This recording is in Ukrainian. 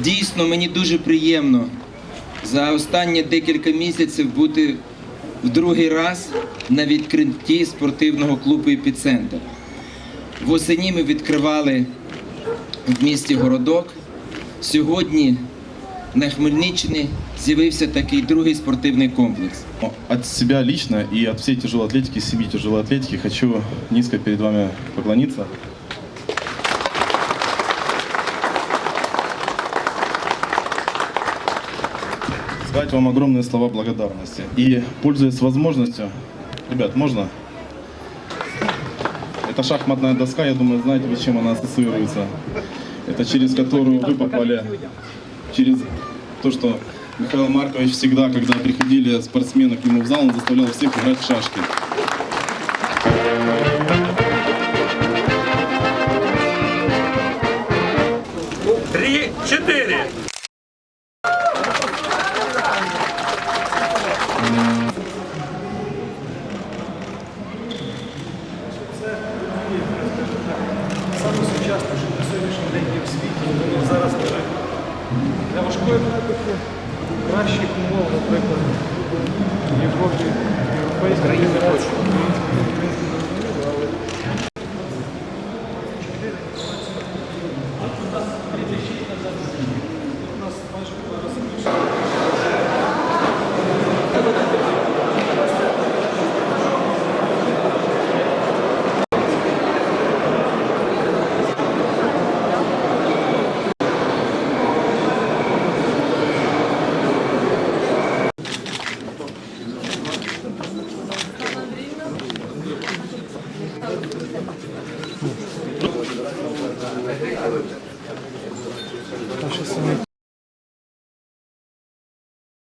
Чесно, мені дуже приємно за останні декілька місяців бути в другий раз на відкритті спортивного клубу «Епіцентр». Восені ми відкривали в місті Городок. Сьогодні на Хмельниччині з'явився такий другий спортивний комплекс. От себя лично и от всей тяжелой атлетики, семьи тяжелой атлетики хочу низко перед вами поклониться. Сказать вам огромные слова благодарности. И, пользуясь возможностью, ребят, можно? Это шахматная доска, я думаю, знаете, вы с чем она ассоциируется. Это через которую вы попали, через то, что Михаил Маркович всегда, когда приходили спортсмены к нему в зал, он заставлял всех играть в шашки. Три, чотири. Сучасне, що на сьогоднішній день є в світі, вони зараз для важкої практики кращих умов, наприклад, в Європі, європейській не бачу. Isso.